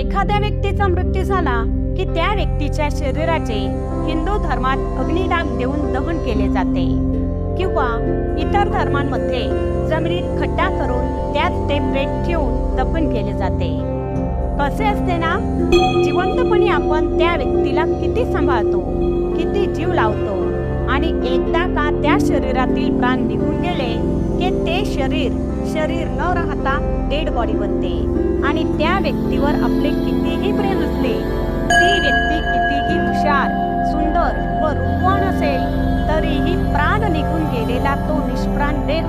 एखाद्या व्यक्तीचा मृत्यू झाला की त्या व्यक्तीच्या शरीराचे हिंदू धर्मात अग्निडाग देऊन दहन केले जाते. किंवा इतर धर्मांमध्ये जमिनीत खड्डा करून त्यात ते पेट ठेवून दफन केले जाते. कसे असते ना? जिवंतपणी आपण त्या व्यक्तीला किती सांभाळतो किती जीव लावतो आणि एकदा का त्या शरीरातील प्राण निघून गेले की ते शरीर शरीर न राहता डेड बॉडी बनते. आणि त्या व्यक्तीवर आपले कितीही प्रेम असले ती व्यक्ती कितीही हुशार सुंदर व रूपवान असेल तरीही प्राण निघून गेलेला तो निष्प्राण देह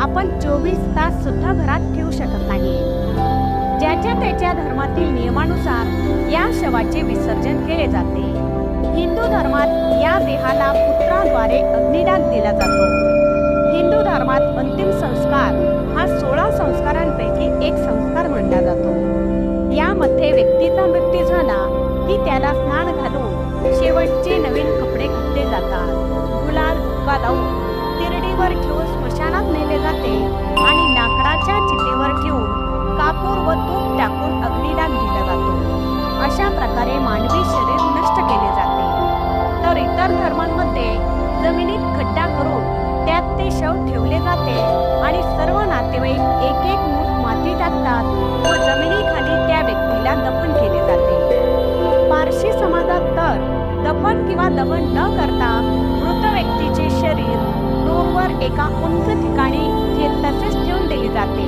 आपण चोवीस तास सुद्धा घरात ठेवू शकत नाही. ज्याच्या त्याच्या धर्मातील नियमानुसार या शवाचे विसर्जन केले जाते. हिंदू धर्मात या देहाला पुत्राद्वारे अग्निदान दिला जातो. हिंदू धर्मात अंतिम संस्कार या संस्कारांपैकी एक संस्कार मानला जातो. यामध्ये व्यक्तीचा मृत्यू झाला की त्याला स्नान घालून शेवटचे नवीन कपडे घातले जातात. गुलाल धुका लावून तिरडीवर ठेवून स्मशानात नेले जाते आणि लाकडाच्या चितेवर ठेवून कापूर व तूप टाकून अग्निदान दिला जातो. अशा प्रकारे मानवी तर दफन किंवा दफन न करता मृत व्यक्तीचे शरीर दूरवर एका उंच ठिकाणी तसेच ठेवून दिले जाते.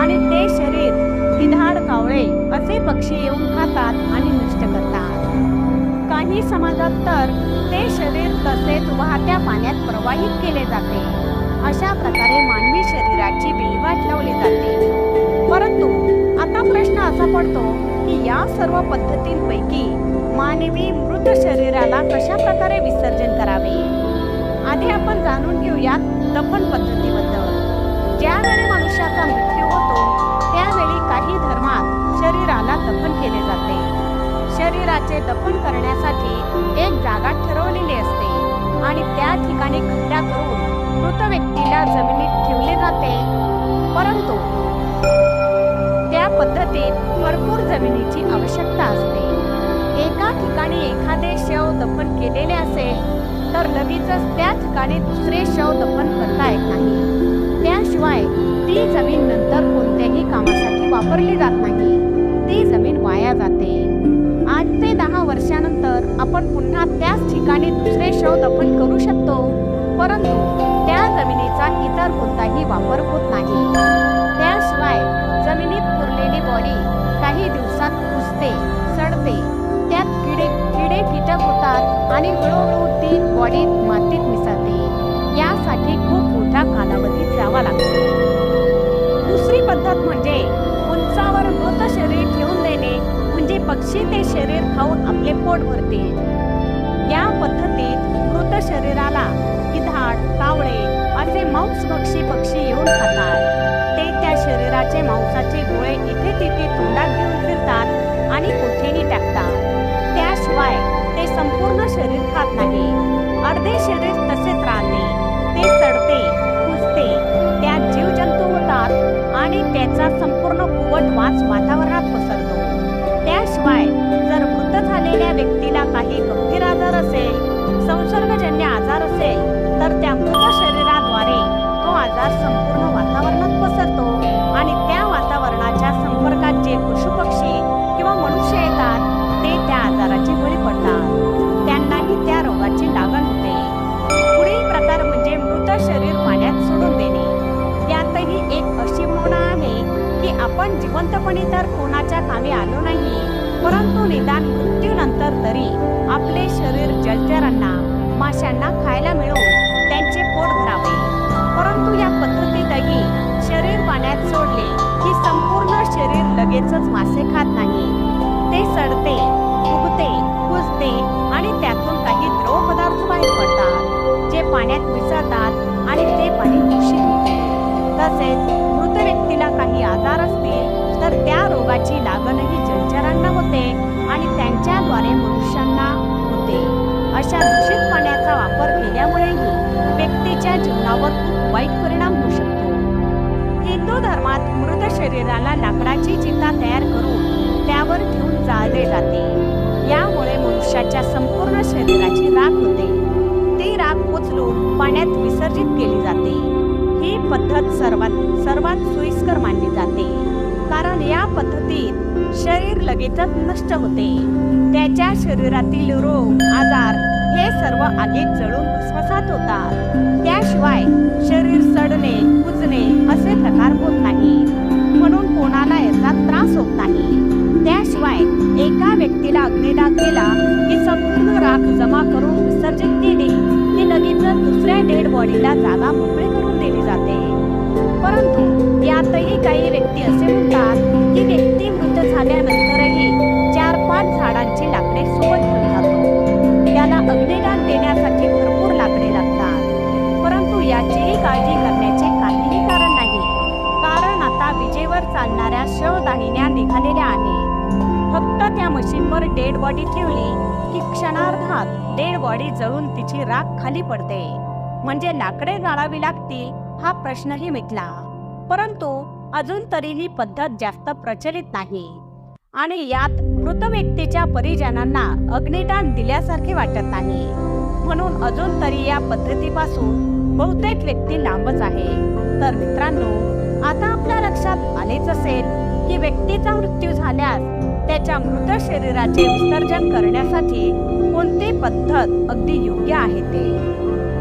आणि ते शरीर किधाड कावळे असे पक्षी येऊन खातात आणि नष्ट करतात. काही समाजात तर ते शरीर तसेच वाहत्या पाण्यात प्रवाहित केले जाते. अशा प्रकारे मानवी शरीराची विल्हेवाट लावली जाते. प्रश्न असा पडतो की या सर्व पद्धतींपैकी मानवी मृत शरीराला कशा प्रकारे विसर्जन करावे? आधी आपण जाणून घेऊयात दफन पद्धतीबद्दल. ज्यावेळी मनुष्याचा मृत्यू होतो त्यावेळी काही धर्मात शरीराला दफन केले जाते. शरीराचे दफन करण्यासाठी एक जागा ठरवलेली असते आणि त्या ठिकाणी खड्डा पद्धतीत भरपूर जमिनीची आवश्यकता असते. एका ठिकाणी एखादे शव दफन केलेले असेल तर लगेचच त्या ठिकाणी दुसरे शव दफन करता येत नाही. त्याशिवाय ती जमीन नंतर कोणत्याही कामासाठी वापरली जात नाही. ती जमीन वाया जाते. आठ ते दहा वर्षानंतर आपण पुन्हा त्याच ठिकाणी दुसरे शव दफन करू शकतो परंतु त्या जमिनीचा इतर कोणताही वापर होत नाही. बॉडी काही दिवसात कुजते सडते. त्यात किडे किडे कीटक होतात आणि हळूहळू ती बॉडी मातीत मिसळते. यासाठी खूप मोठा कालावधी जावा लागतो. दुसरी पद्धत म्हणजे उंचावर मृत शरीर ठेवून देणे म्हणजे पक्षी ते शरीर खाऊन आपले पोट भरते. या पद्धतीत मृत शरीराला किधाड कावळे असे मांसभक्षी पक्षी येऊन खातात. ते त्या शरीराचे मांसाचे गोळे इथे तिथे तोंडात घेऊन फिरतात आणि कुठेही टाकतात. त्याशिवाय ते संपूर्ण शरीर खात नाही. अर्धे शरीर तसेच राहते. ते चढते कुजते त्यात जीवजंतू होतात आणि त्याचा संपूर्ण कुवट वास वातावरणात आपण जिवंतपणी तर कोणाच्या कामी आलो नाही परंतु निदान मृत्यूनंतर तरी आपले शरीर जलचरांना माशांना खायला मिळून त्यांचे पोट भरावे परंतु या पद्धतीतही शरीर पाण्यात सोडले की संपूर्ण शरीर लगेचच मासे खात नाही. ते सडते. त्यांची लागणही जलचरांना होते आणि त्यांच्याद्वारे मनुष्यांना होते. अशा दूषित पाण्याचा वापर केल्यामुळेही व्यक्तीच्या जीवनावर खूप वाईट परिणाम होऊ शकतो. हिंदू धर्मात मृत शरीराला लाकडाची चिंता तयार करून त्यावर ठेवून जाळले जाते. यामुळे मनुष्याच्या संपूर्ण शरीराची राख होते. ती राख उचलून पाण्यात विसर्जित केली जाते. ही पद्धत सर्वात सर्वात सोयीस्कर मानली जाते. कारण या पद्धतीत शरीर लगेचच नष्ट होते. त्याच्या शरीरातील रोग आजार हे सर्व आगीत जळून भस्मसात होतात. त्याशिवाय शरीर सडणे कुजणे असे प्रकार होत नाही म्हणून कोणाला याचा त्रास होत नाही. त्याशिवाय एका व्यक्तीला अग्निडाग केला की संपूर्ण राख जमा करून विसर्जित केली की लगेचच दुसऱ्या डेड बॉडीला जागा मोकळी करून दिली जाते. परंतु यातही काही व्यक्ती असे म्हणतात की व्यक्ती मृत झाल्यानंतरही चार पाच झाडांची लाकडे सोबत घेऊन जातो. त्याला अग्निदान देण्यासाठी भरपूर लाकडे लागतात. परंतु याचीही काळजी करण्याचे काहीही कारण नाही. कारण आता विजेवर चालणाऱ्या शवदाहिन्या निघालेल्या आहेत. फक्त त्या मशीनवर डेड बॉडी ठेवली की क्षणार्धात डेड बॉडी जळून तिची राख खाली पडते. म्हणजे लाकडे जाळावी लागती हा प्रश्नही मिटला. परंतु अजून तरी ही पद्धत जास्त प्रचलित नाही. आणि यात मृत व्यक्तीच्या परिजनांना अग्निदान दिल्यासारखे वाटत नाही. म्हणून अजून तरी या पद्धतीपासून बहुतेक व्यक्ती लांबच आहे. तर मित्रांनो आता आपल्या लक्षात आलेच असेल की व्यक्तीचा मृत्यू झाल्यास त्याच्या मृत शरीराचे विसर्जन करण्यासाठी कोणती पद्धत अगदी योग्य आहे ते?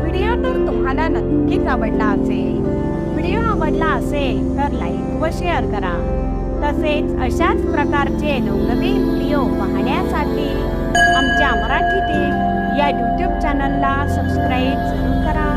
व्हिडिओ तर तुम्हाला नक्कीच आवडला असेल. व्हिडिओ आवडला असेल तर लाईक व शेअर करा. तसेच अशाच प्रकारचे नवनवीन व्हिडिओ पाहण्यासाठी आमच्या मराठीतील या यूट्यूब चॅनलला सबस्क्राईब जरूर करा.